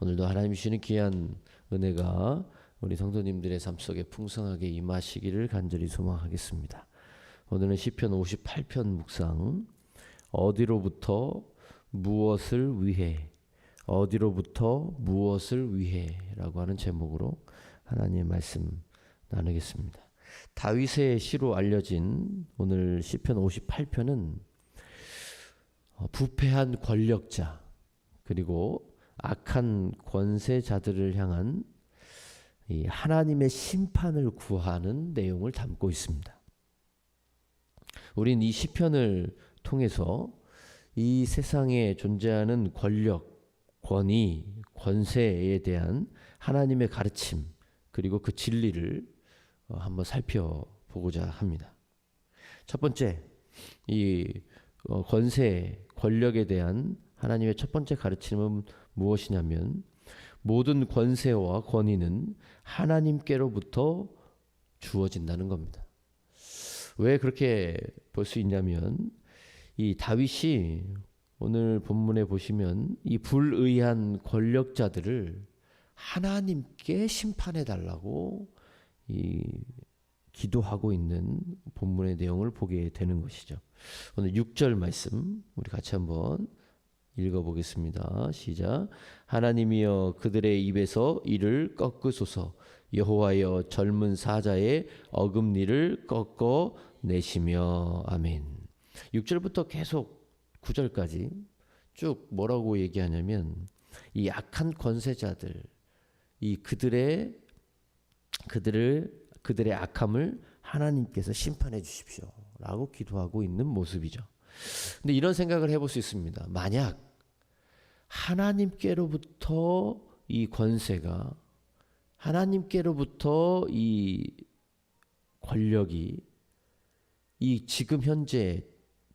오늘도 하나님 주시는 귀한 은혜가 우리 성도님들의 삶 속에 풍성하게 임하시기를 간절히 소망하겠습니다. 오늘은 시편 58편 묵상 어디로부터 무엇을 위해 어디로부터 무엇을 위해라고 하는 제목으로 하나님의 말씀 나누겠습니다. 다윗의 시로 알려진 오늘 시편 58편은 어, 부패한 권력자 그리고 악한 권세자들을 향한 이 하나님의 심판을 구하는 내용을 담고 있습니다. 우린 이 시편을 통해서 이 세상에 존재하는 권력, 권위, 권세에 대한 하나님의 가르침 그리고 그 진리를 어, 한번 살펴보고자 합니다. 첫 번째, 이 어, 권세, 권력에 대한 하나님의 첫 번째 가르침은 무엇이냐면 모든 권세와 권위는 하나님께로부터 주어진다는 겁니다. 왜 그렇게 볼 수 있냐면 이 다윗이 오늘 본문에 보시면 이 불의한 권력자들을 하나님께 심판해 달라고 이 기도하고 있는 본문의 내용을 보게 되는 것이죠. 오늘 6절 말씀 우리 같이 한번 읽어보겠습니다. 시작. 하나님이여 그들의 입에서 이를 꺾으소서. 여호와여 젊은 사자의 어금니를 꺾어 내시며 아멘. 6절부터 계속 9절까지 쭉 뭐라고 얘기하냐면 이 악한 권세자들 이 그들의 그들을 그들의 악함을 하나님께서 심판해 주십시오라고 기도하고 있는 모습이죠. 근데 이런 생각을 해볼 수 있습니다. 만약 하나님께로부터 이 권세가 하나님께로부터 이 권력이 이 지금 현재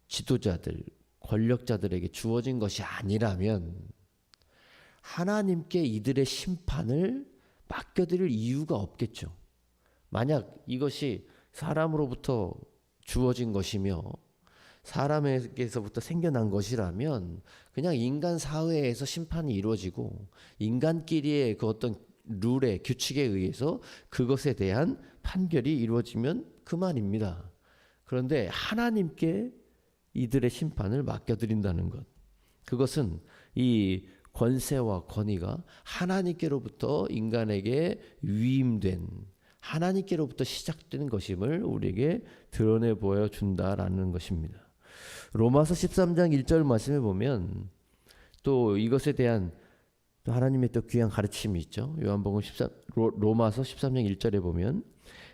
지도자들 권력자들에게 주어진 것이 아니라면 하나님께 이들의 심판을 맡겨드릴 이유가 없겠죠. 만약 이것이 사람으로부터 주어진 것이며 사람에게서부터 생겨난 것이라면 그냥 인간 사회에서 심판이 이루어지고 인간끼리의 그 어떤 룰에 규칙에 의해서 그것에 대한 판결이 이루어지면 그만입니다. 그런데 하나님께 이들의 심판을 맡겨드린다는 것. 그것은 이 권세와 권위가 하나님께로부터 인간에게 위임된 하나님께로부터 시작되는 것임을 우리에게 드러내 보여 준다라는 것입니다. 로마서 13장 1절 말씀에 보면 또 이것에 대한 또 하나님의 또 귀한 가르침이 있죠. 요한복음 14 로마서 13장 1절에 보면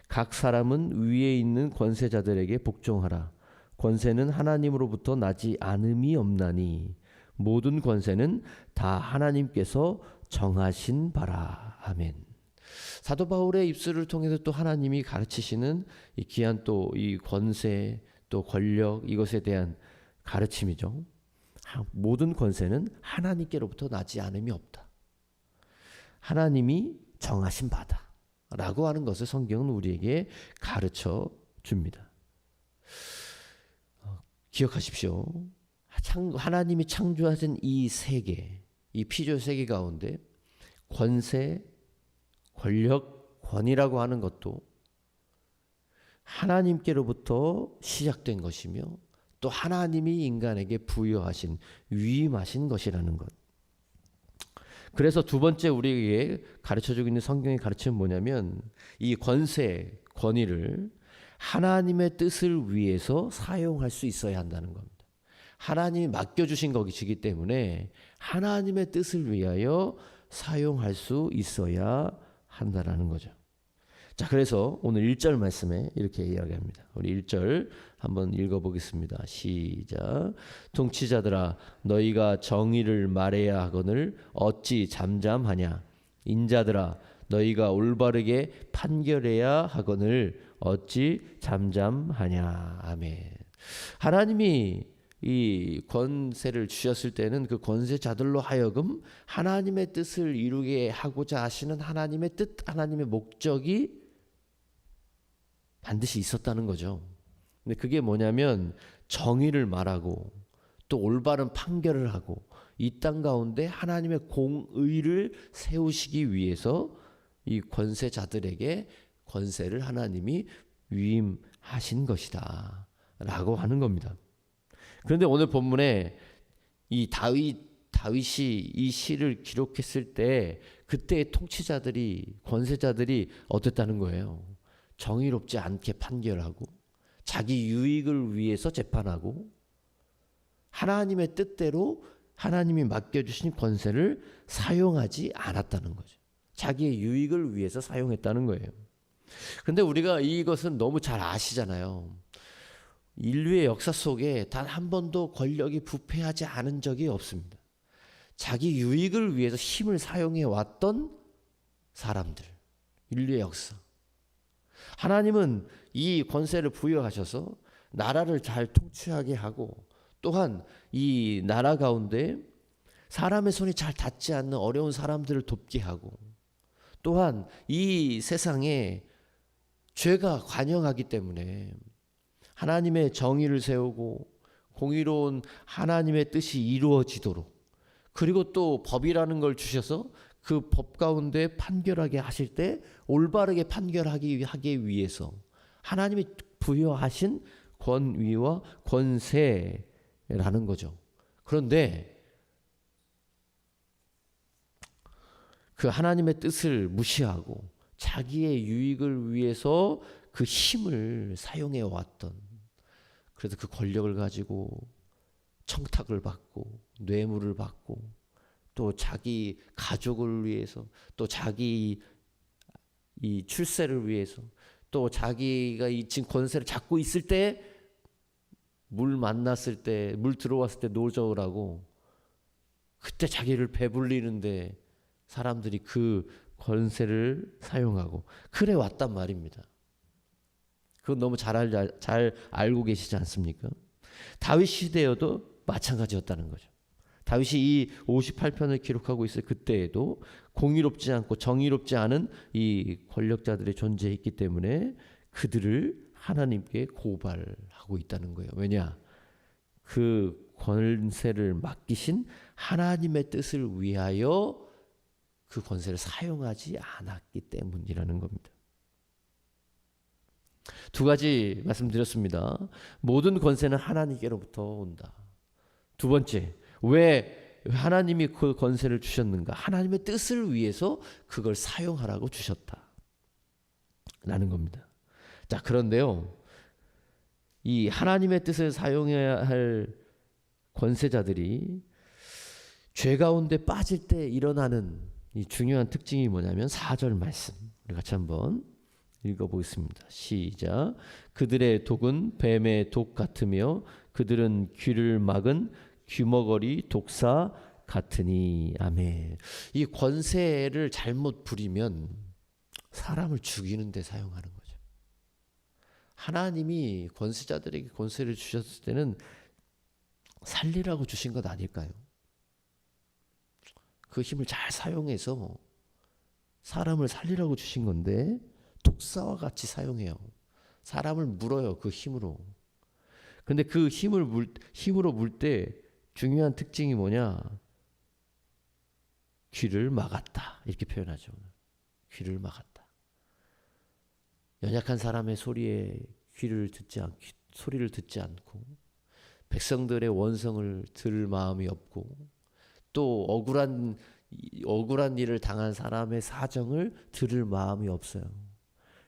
각 사람은 위에 있는 권세자들에게 복종하라. 권세는 하나님으로부터 나지 않음이 없나니 모든 권세는 다 하나님께서 정하신 바라. 아멘. 사도 바울의 입술을 통해서 또 하나님이 가르치시는 이 귀한 또 이 권세 또 권력 이것에 대한 가르침이죠. 모든 권세는 하나님께로부터 나지 않음이 없다. 하나님이 정하신 바다. 라고 하는 것을 성경은 우리에게 가르쳐 줍니다. 어, 기억하십시오. 하나님이 창조하신 이 세계, 이 피조 세계 가운데 권세, 권력, 권위라고 하는 것도 하나님께로부터 시작된 것이며 또 하나님이 인간에게 부여하신 위임하신 것이라는 것. 그래서 두 번째 우리에게 가르쳐 주고 있는 성경의 가르침은 뭐냐면 이 권세, 권위를 하나님의 뜻을 위해서 사용할 수 있어야 한다는 겁니다. 하나님이 맡겨주신 것이기 때문에 하나님의 뜻을 위하여 사용할 수 있어야 한다라는 거죠. 자, 그래서 오늘 1절 말씀에 이렇게 이야기합니다. 우리 1절 한번 읽어보겠습니다. 시작. 통치자들아, 너희가 정의를 말해야 하거늘 어찌 잠잠하냐? 인자들아, 너희가 올바르게 판결해야 하거늘 어찌 잠잠하냐? 아멘. 하나님이 이 권세를 주셨을 때는 그 권세자들로 하여금 하나님의 뜻을 이루게 하고자 하시는 하나님의 뜻, 하나님의 목적이 반드시 있었다는 거죠. 근데 그게 뭐냐면 정의를 말하고 또 올바른 판결을 하고 이 땅 가운데 하나님의 공의를 세우시기 위해서 이 권세자들에게 권세를 하나님이 위임하신 것이다. 라고 하는 겁니다. 그런데 오늘 본문에 이 다윗 다윗이 이 시를 기록했을 때 그때의 통치자들이 권세자들이 어땠다는 거예요. 정의롭지 않게 판결하고 자기 유익을 위해서 재판하고 하나님의 뜻대로 하나님이 맡겨주신 권세를 사용하지 않았다는 거죠. 자기의 유익을 위해서 사용했다는 거예요. 그런데 우리가 이것은 너무 잘 아시잖아요. 인류의 역사 속에 단 한 번도 권력이 부패하지 않은 적이 없습니다. 자기 유익을 위해서 힘을 사용해 왔던 사람들, 인류의 역사. 하나님은 이 권세를 부여하셔서 나라를 잘 통치하게 하고 또한 이 나라 가운데 사람의 손이 잘 닿지 않는 어려운 사람들을 돕게 하고 또한 이 세상에 죄가 관영하기 때문에 하나님의 정의를 세우고 공의로운 하나님의 뜻이 이루어지도록 그리고 또 법이라는 걸 주셔서 그 법 가운데 판결하게 하실 때 올바르게 판결하기 하기 위해서 하나님이 부여하신 권위와 권세라는 거죠. 그런데 그 하나님의 뜻을 무시하고 자기의 유익을 위해서 그 힘을 사용해 왔던 그래서 그 권력을 가지고 청탁을 받고 뇌물을 받고 또 자기 가족을 위해서 또 자기 이 출세를 위해서 또 자기가 이 지금 권세를 잡고 있을 때 물 만났을 때 물 들어왔을 때 노저우라고 그때 자기를 배불리는데 사람들이 그 권세를 사용하고 그래 왔단 말입니다. 그건 너무 잘, 알, 잘 알고 계시지 않습니까? 다윗 시대여도 마찬가지였다는 거죠. 다윗이 이 58편을 기록하고 있을 그때에도 공의롭지 않고 정의롭지 않은 이 권력자들의 존재했기 때문에 그들을 하나님께 고발하고 있다는 거예요. 왜냐? 그 권세를 맡기신 하나님의 뜻을 위하여 그 권세를 사용하지 않았기 때문이라는 겁니다. 두 가지 말씀드렸습니다. 모든 권세는 하나님께로부터 온다. 두 번째, 왜 하나님이 그 권세를 주셨는가? 하나님의 뜻을 위해서 그걸 사용하라고 주셨다. 라는 겁니다. 자, 그런데요. 이 하나님의 뜻을 사용해야 할 권세자들이 죄 가운데 빠질 때 일어나는 이 중요한 특징이 뭐냐면 4절 말씀. 우리 같이 한번 읽어보겠습니다. 시작. 그들의 독은 뱀의 독 같으며 그들은 귀를 막은 귀머거리 독사 같으니 아멘. 이 권세를 잘못 부리면 사람을 죽이는 데 사용하는 거죠. 하나님이 권세자들에게 권세를 주셨을 때는 살리라고 주신 것 아닐까요? 그 힘을 잘 사용해서 사람을 살리라고 주신 건데 독사와 같이 사용해요. 사람을 물어요. 그 힘으로. 근데 그 힘을 물, 힘으로 물 때 중요한 특징이 뭐냐? 귀를 막았다. 이렇게 표현하죠. 귀를 막았다. 연약한 사람의 소리에 귀를 듣지 않, 소리를 듣지 않고 백성들의 원성을 들을 마음이 없고 또 억울한 억울한 일을 당한 사람의 사정을 들을 마음이 없어요.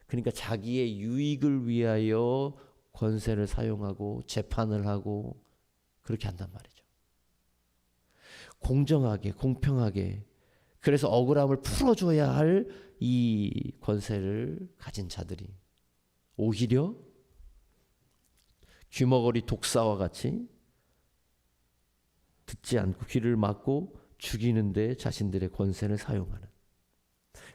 그러니까 자기의 유익을 위하여 권세를 사용하고 재판을 하고 그렇게 한단 말이죠. 공정하게, 공평하게. 그래서 억울함을 풀어줘야 할 이 권세를 가진 자들이 오히려 귀머거리 독사와 같이 듣지 않고 귀를 막고 죽이는데 자신들의 권세를 사용하는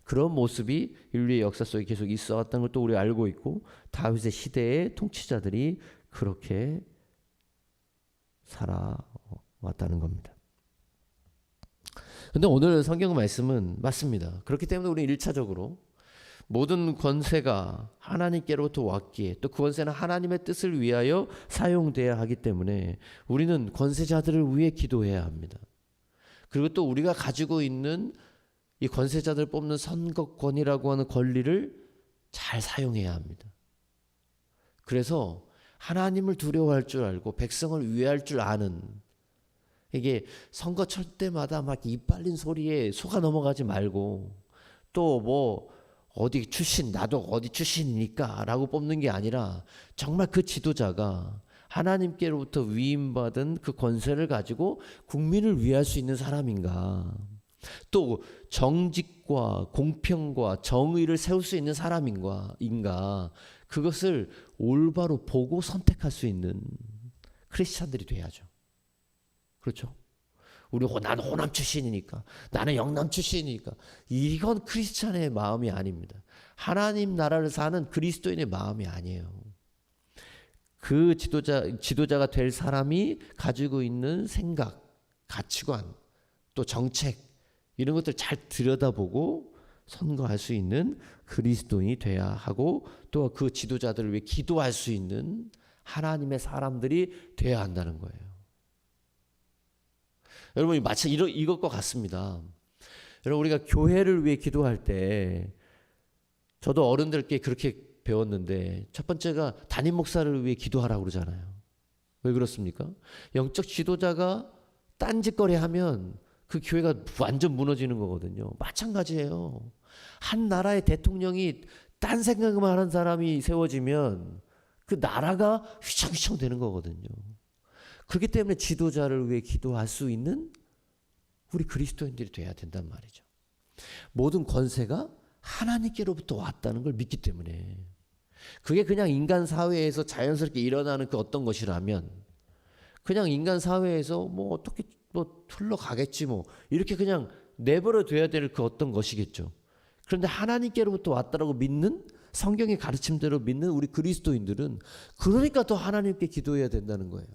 그런 모습이 인류의 역사 속에 계속 있어 왔다는 걸 또 우리 알고 있고 다윗의 시대의 통치자들이 그렇게 살아왔다는 겁니다. 근데 오늘 성경 말씀은 맞습니다. 그렇기 때문에 우리 1차적으로 모든 권세가 하나님께로부터 왔기에 또 그 권세는 하나님의 뜻을 위하여 사용돼야 하기 때문에 우리는 권세자들을 위해 기도해야 합니다. 그리고 또 우리가 가지고 있는 이 권세자들 뽑는 선거권이라고 하는 권리를 잘 사용해야 합니다. 그래서 하나님을 두려워할 줄 알고 백성을 위할 줄 아는 이게 선거철 때마다 막 이빨린 소리에 속아 넘어가지 말고 또 뭐 어디 출신 나도 어디 출신이니까라고 뽑는 게 아니라 정말 그 지도자가 하나님께로부터 위임받은 그 권세를 가지고 국민을 위할 수 있는 사람인가 또 정직과 공평과 정의를 세울 수 있는 사람인가 인가 그것을 올바로 보고 선택할 수 있는 크리스찬들이 돼야죠. 그렇죠? 우리 호, 나는 호남 출신이니까 나는 영남 출신이니까 이건 크리스찬의 마음이 아닙니다. 하나님 나라를 사는 그리스도인의 마음이 아니에요. 그 지도자 지도자가 될 사람이 가지고 있는 생각, 가치관, 또 정책 이런 것들 잘 들여다보고 선거할 수 있는 그리스도인이 돼야 하고 또 그 지도자들을 위해 기도할 수 있는 하나님의 사람들이 돼야 한다는 거예요. 여러분 마치 이러, 이것과 같습니다. 여러분 우리가 교회를 위해 기도할 때 저도 어른들께 그렇게 배웠는데 첫 번째가 담임 목사를 위해 기도하라고 그러잖아요. 왜 그렇습니까? 영적 지도자가 딴짓거리 하면 그 교회가 완전 무너지는 거거든요. 마찬가지예요. 한 나라의 대통령이 딴 생각만 하는 사람이 세워지면 그 나라가 휘청휘청 되는 거거든요. 그렇기 때문에 지도자를 위해 기도할 수 있는 우리 그리스도인들이 돼야 된단 말이죠. 모든 권세가 하나님께로부터 왔다는 걸 믿기 때문에 그게 그냥 인간 사회에서 자연스럽게 일어나는 그 어떤 것이라면 그냥 인간 사회에서 뭐 어떻게 뭐 흘러가겠지 뭐 이렇게 그냥 내버려 둬야 될 그 어떤 것이겠죠. 그런데 하나님께로부터 왔다라고 믿는 성경의 가르침대로 믿는 우리 그리스도인들은 그러니까 또 하나님께 기도해야 된다는 거예요.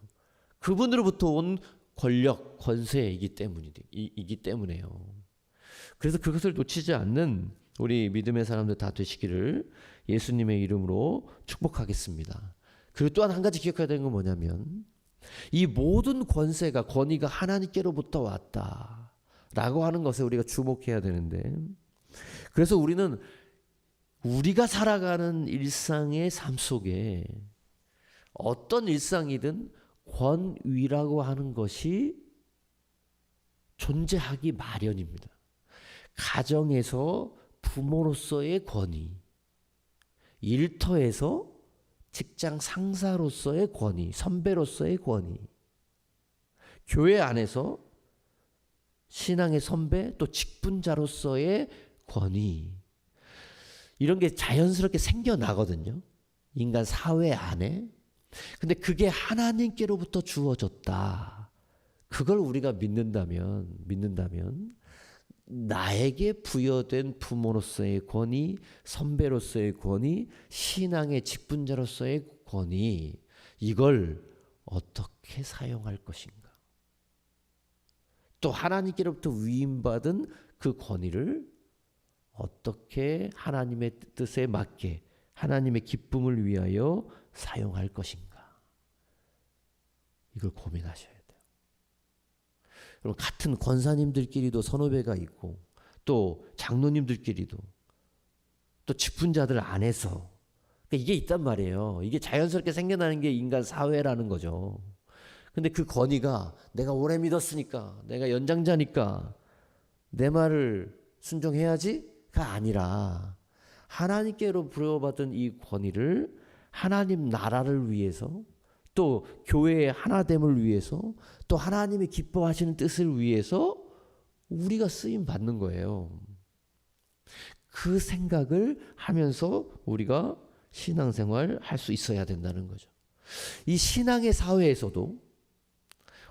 그분으로부터 온 권력, 권세이기 때문이기 때문에요. 그래서 그것을 놓치지 않는 우리 믿음의 사람들 다 되시기를 예수님의 이름으로 축복하겠습니다. 그리고 또한 한 가지 기억해야 되는 건 뭐냐면 이 모든 권세가 권위가 하나님께로부터 왔다라고 하는 것에 우리가 주목해야 되는데 그래서 우리는 우리가 살아가는 일상의 삶 속에 어떤 일상이든 권위라고 하는 것이 존재하기 마련입니다. 가정에서 부모로서의 권위, 일터에서 직장 상사로서의 권위, 선배로서의 권위, 교회 안에서 신앙의 선배 또 직분자로서의 권위 이런 게 자연스럽게 생겨나거든요. 인간 사회 안에. 근데 그게 하나님께로부터 주어졌다. 그걸 우리가 믿는다면 믿는다면 나에게 부여된 부모로서의 권위, 선배로서의 권위, 신앙의 직분자로서의 권위, 이걸 어떻게 사용할 것인가? 또 하나님께로부터 위임받은 그 권위를 어떻게 하나님의 뜻에 맞게 하나님의 기쁨을 위하여 사용할 것인가? 이걸 고민하셔야 돼요. 여러분 같은 권사님들끼리도 선후배가 있고 또 장로님들끼리도 또 직분자들 안에서 그러니까 이게 있단 말이에요. 이게 자연스럽게 생겨나는 게 인간 사회라는 거죠. 근데 그 권위가 내가 오래 믿었으니까 내가 연장자니까 내 말을 순종해야지가 아니라 하나님께로 부여받은 이 권위를 하나님 나라를 위해서 또 교회의 하나됨을 위해서 또 하나님이 기뻐하시는 뜻을 위해서 우리가 쓰임 받는 거예요. 그 생각을 하면서 우리가 신앙생활 할 수 있어야 된다는 거죠. 이 신앙의 사회에서도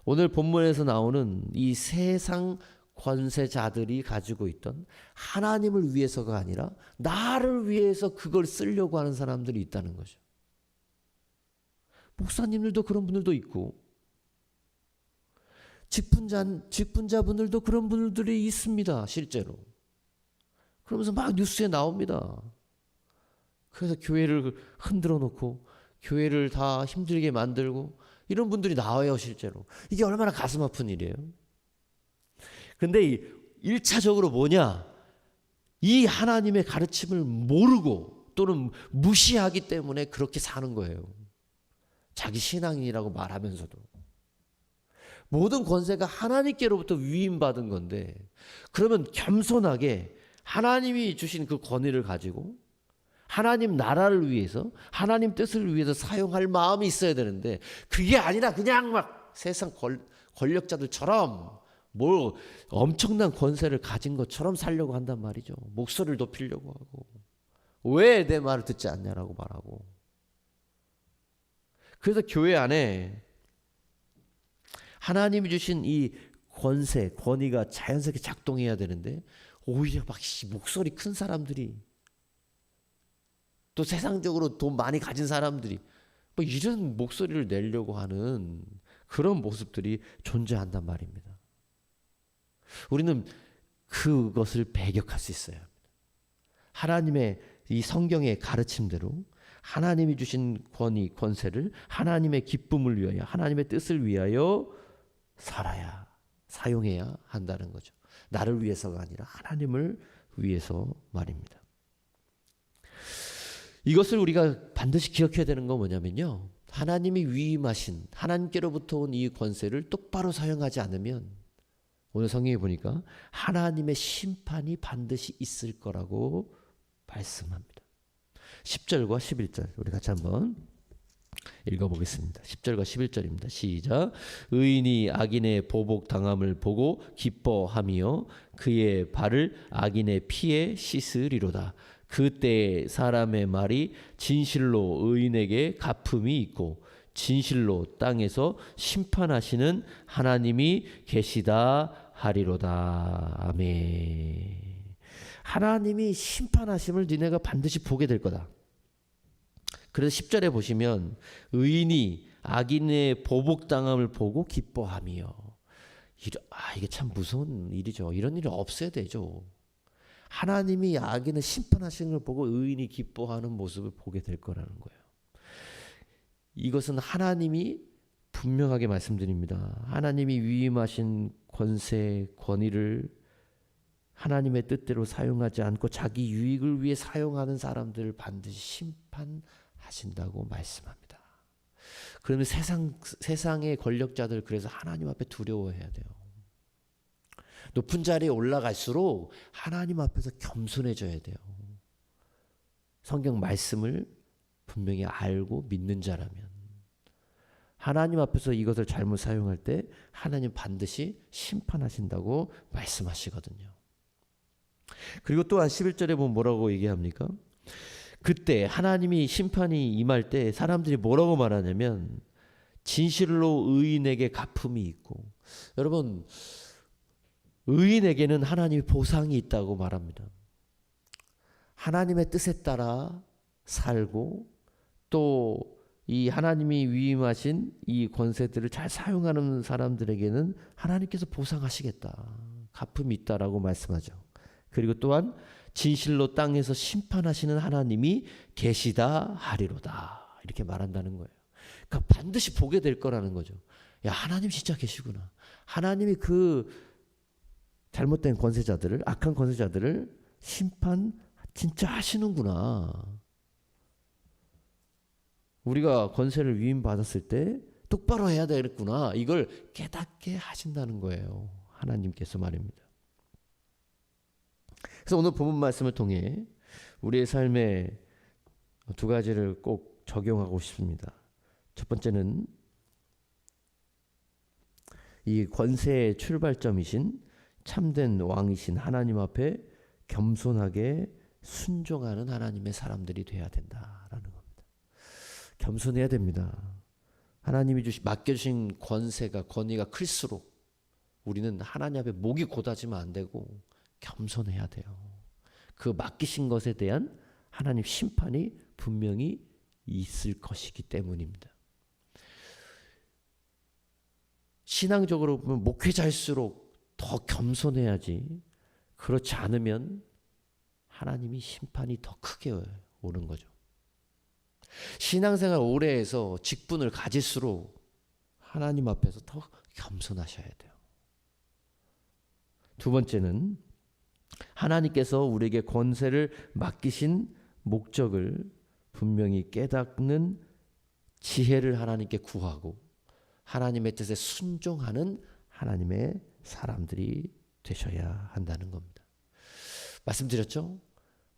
오늘 본문에서 나오는 이 세상 권세자들이 가지고 있던 하나님을 위해서가 아니라 나를 위해서 그걸 쓰려고 하는 사람들이 있다는 거죠. 목사님들도 그런 분들도 있고 직분자 직분자분들도 그런 분들이 있습니다. 실제로. 그러면서 막 뉴스에 나옵니다. 그래서 교회를 흔들어 놓고 교회를 다 힘들게 만들고 이런 분들이 나와요, 실제로. 이게 얼마나 가슴 아픈 일이에요. 근데 이 1차적으로 뭐냐? 이 하나님의 가르침을 모르고 또는 무시하기 때문에 그렇게 사는 거예요. 자기 신앙인이라고 말하면서도. 모든 권세가 하나님께로부터 위임받은 건데, 그러면 겸손하게 하나님이 주신 그 권위를 가지고 하나님 나라를 위해서, 하나님 뜻을 위해서 사용할 마음이 있어야 되는데, 그게 아니라 그냥 막 세상 권, 권력자들처럼 뭐 엄청난 권세를 가진 것처럼 살려고 한단 말이죠. 목소리를 높이려고 하고. 왜 내 말을 듣지 않냐라고 말하고. 그래서 교회 안에 하나님이 주신 이 권세, 권위가 자연스럽게 작동해야 되는데 오히려 막 목소리 큰 사람들이 또 세상적으로 돈 많이 가진 사람들이 뭐 이런 목소리를 내려고 하는 그런 모습들이 존재한단 말입니다. 우리는 그것을 배격할 수 있어요. 하나님의 이 성경의 가르침대로 하나님이 주신 권위, 권세를 하나님의 기쁨을 위하여, 하나님의 뜻을 위하여 살아야, 사용해야 한다는 거죠. 나를 위해서가 아니라 하나님을 위해서 말입니다. 이것을 우리가 반드시 기억해야 되는 건 뭐냐면요. 하나님이 위임하신 하나님께로부터 온 이 권세를 똑바로 사용하지 않으면 오늘 성경에 보니까 하나님의 심판이 반드시 있을 거라고 말씀합니다. 10절과 11절 우리 같이 한번 읽어보겠습니다. 10절과 11절입니다. 시작. 의인이 악인의 보복 당함을 보고 기뻐하며 그의 발을 악인의 피에 씻으리로다. 그때 사람의 말이 진실로 의인에게 갚음이 있고 진실로 땅에서 심판하시는 하나님이 계시다 하리로다. 아멘. 하나님이 심판하심을 니네가 반드시 보게 될 거다. 그래서 10절에 보시면 의인이 악인의 보복당함을 보고 기뻐하며 아 이게 참 무서운 일이죠. 이런 일이 없어야 되죠. 하나님이 악인을 심판하시는 걸 보고 의인이 기뻐하는 모습을 보게 될 거라는 거예요. 이것은 하나님이 분명하게 말씀드립니다. 하나님이 위임하신 권세, 권위를 하나님의 뜻대로 사용하지 않고 자기 유익을 위해 사용하는 사람들을 반드시 심판하신다고 말씀합니다. 그러면 세상 세상의 권력자들 그래서 하나님 앞에 두려워해야 돼요. 높은 자리에 올라갈수록 하나님 앞에서 겸손해져야 돼요. 성경 말씀을 분명히 알고 믿는 자라면 하나님 앞에서 이것을 잘못 사용할 때 하나님 반드시 심판하신다고 말씀하시거든요. 그리고 또한 11절에 보면 뭐라고 얘기합니까? 그때 하나님이 심판이 임할 때 사람들이 뭐라고 말하냐면 진실로 의인에게 갚음이 있고 여러분 의인에게는 하나님의 보상이 있다고 말합니다. 하나님의 뜻에 따라 살고 또 이 하나님이 위임하신 이 권세들을 잘 사용하는 사람들에게는 하나님께서 보상하시겠다. 갚음이 있다라고 말씀하죠. 그리고 또한 진실로 땅에서 심판하시는 하나님이 계시다 하리로다. 이렇게 말한다는 거예요. 그러니까 반드시 보게 될 거라는 거죠. 야, 하나님 진짜 계시구나. 하나님이 그 잘못된 권세자들을, 악한 권세자들을 심판 진짜 하시는구나. 우리가 권세를 위임받았을 때 똑바로 해야 되겠구나. 이걸 깨닫게 하신다는 거예요. 하나님께서 말입니다. 그래서 오늘 본문 말씀을 통해 우리의 삶에 두 가지를 꼭 적용하고 싶습니다. 첫 번째는 이 권세의 출발점이신 참된 왕이신 하나님 앞에 겸손하게 순종하는 하나님의 사람들이 돼야 된다라는 겁니다. 겸손해야 됩니다. 하나님이 주신 맡겨주신 권세가 권위가 클수록 우리는 하나님 앞에 목이 고다지면 안 되고 겸손해야 돼요. 그 맡기신 것에 대한 하나님 심판이 분명히 있을 것이기 때문입니다. 신앙적으로 보면 목회자일수록 더 겸손해야지. 그렇지 않으면 하나님이 심판이 더 크게 오는 거죠. 신앙생활 오래 해서 직분을 가질수록 하나님 앞에서 더 겸손하셔야 돼요. 두 번째는 하나님께서 우리에게 권세를 맡기신 목적을 분명히 깨닫는 지혜를 하나님께 구하고 하나님의 뜻에 순종하는 하나님의 사람들이 되셔야 한다는 겁니다. 말씀드렸죠?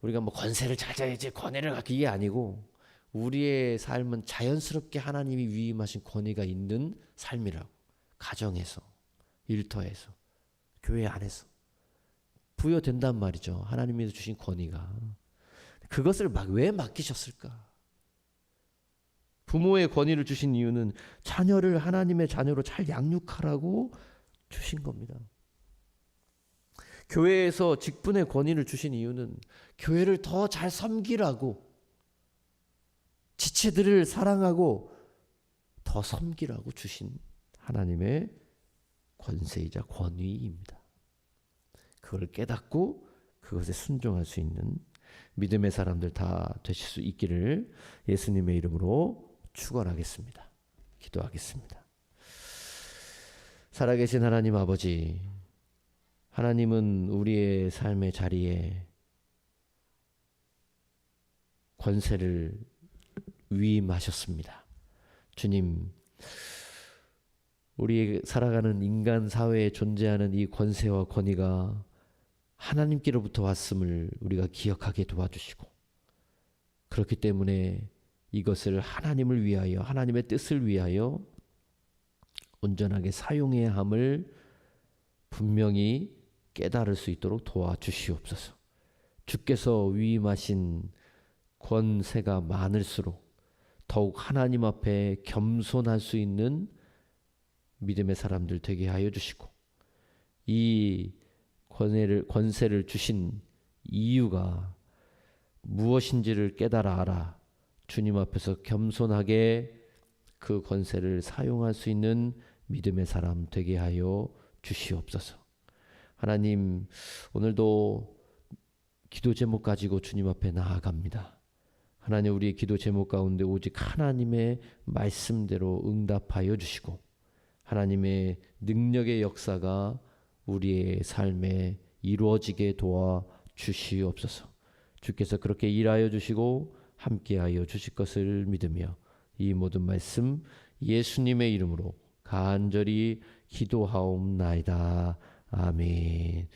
우리가 뭐 권세를 찾아야지 권위를 갖기 이게 아니고 우리의 삶은 자연스럽게 하나님이 위임하신 권위가 있는 삶이라고 가정에서 일터에서 교회 안에서 부여된단 말이죠. 하나님이 주신 권위가 그것을 막 왜 맡기셨을까? 부모의 권위를 주신 이유는 자녀를 하나님의 자녀로 잘 양육하라고 주신 겁니다. 교회에서 직분의 권위를 주신 이유는 교회를 더 잘 섬기라고 지체들을 사랑하고 더 섬기라고 주신 하나님의 권세이자 권위입니다. 그걸 깨닫고 그것에 순종할 수 있는 믿음의 사람들 다 되실 수 있기를 예수님의 이름으로 축원하겠습니다. 기도하겠습니다. 살아계신 하나님 아버지 하나님은 우리의 삶의 자리에 권세를 위임하셨습니다. 주님, 우리 살아가는 인간 사회에 존재하는 이 권세와 권위가 하나님께로부터 왔음을 우리가 기억하게 도와주시고, 그렇기 때문에 이것을 하나님을 위하여, 하나님의 뜻을 위하여 온전하게 사용해야 함을 분명히 깨달을 수 있도록 도와주시옵소서. 주께서 위임하신 권세가 많을수록 더욱 하나님 앞에 겸손할 수 있는 믿음의 사람들 되게 하여 주시고 이 권세를 권세를 주신 이유가 무엇인지를 깨달아 알아 주님 앞에서 겸손하게 그 권세를 사용할 수 있는 믿음의 사람 되게 하여 주시옵소서. 하나님 오늘도 기도 제목 가지고 주님 앞에 나아갑니다. 하나님 우리의 기도 제목 가운데 오직 하나님의 말씀대로 응답하여 주시고 하나님의 능력의 역사가 우리의 삶에 이루어지게 도와 주시옵소서. 주께서 그렇게 일하여 주시고 함께하여 주실 것을 믿으며 이 모든 말씀 예수님의 이름으로 간절히 기도하옵나이다. 아멘.